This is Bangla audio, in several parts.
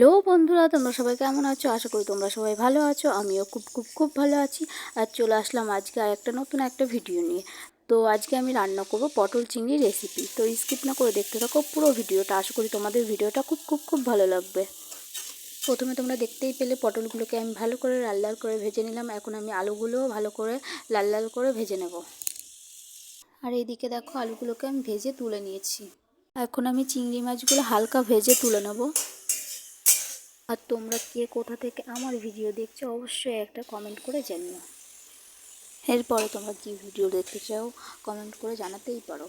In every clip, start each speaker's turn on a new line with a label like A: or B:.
A: হ্যালো বন্ধুরা, তোমরা সবাই কেমন আছো? আশা করি তোমরা সবাই ভালো আছো। আমিও খুব খুব খুব ভালো আছি। আর চলে আসলাম আজকে আর একটা নতুন একটা ভিডিও নিয়ে। তো আজকে আমি রান্না করব পটল চিংড়ি রেসিপি তো স্কিপ না করে দেখতে থাকো পুরো ভিডিওটা। আশা করি তোমাদের ভিডিওটা খুব খুব খুব ভালো লাগবে। প্রথমে তোমরা দেখতেই পেলে পটলগুলোকে আমি ভালো করে লাল লাল করে ভেজে নিলাম। এখন আমি আলুগুলোও ভালো করে লাল লাল করে ভেজে নেব। আর এইদিকে দেখো আলুগুলোকে আমি ভেজে তুলে নিয়েছি। এখন আমি চিংড়ি মাছগুলো হালকা ভেজে তুলে নেব। আর তোমরা কে কোথা থেকে আমার ভিডিও দেখছ, অবশ্যই একটা কমেন্ট করে জানিও। এরপরে তোমরা কী ভিডিও দেখতে চাও কমেন্ট করে জানাতেই পারো।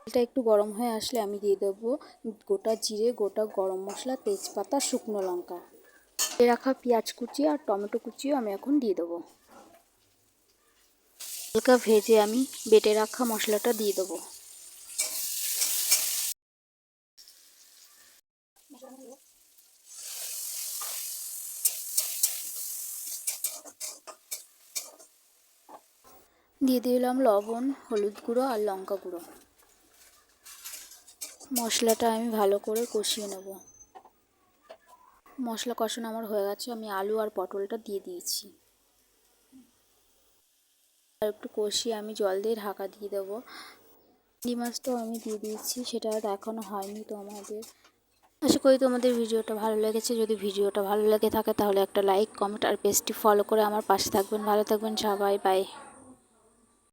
A: তেলটা একটু গরম হয়ে আসলে আমি দিয়ে দেবো গোটা জিরে, গোটা গরম মশলা, তেজপাতা, শুকনো লঙ্কা। রাখা পেঁয়াজ কুচি আর টমেটো কুচিও আমি এখন দিয়ে দেবো। হালকা ভেজে আমি বেটে রাখা মশলাটা দিয়ে দেবো। দিয়ে দিলাম লবণ, হলুদ গুঁড়ো আর লঙ্কা গুঁড়ো। মশলাটা আমি ভালো করে কষিয়ে নেব। মশলা কষানো আমার হয়ে গেছে, আমি আলু আর পটলটা দিয়ে দিয়েছি। আর একটু কষিয়ে আমি জল দিয়ে ঢাকা দিয়ে দেবো। চিংড়ি মাছটাও আমি দিয়ে দিয়েছি, সেটা দেখানো হয়নি তো আমাদের আশা করি তোমাদের ভিডিওটা ভালো লেগেছে। যদি ভিডিওটা ভালো লেগে থাকে তাহলে একটা লাইক, কমেন্ট আর পেজটি ফলো করে আমার পাশে থাকবেন। ভালো থাকবেন সবাই, বাই।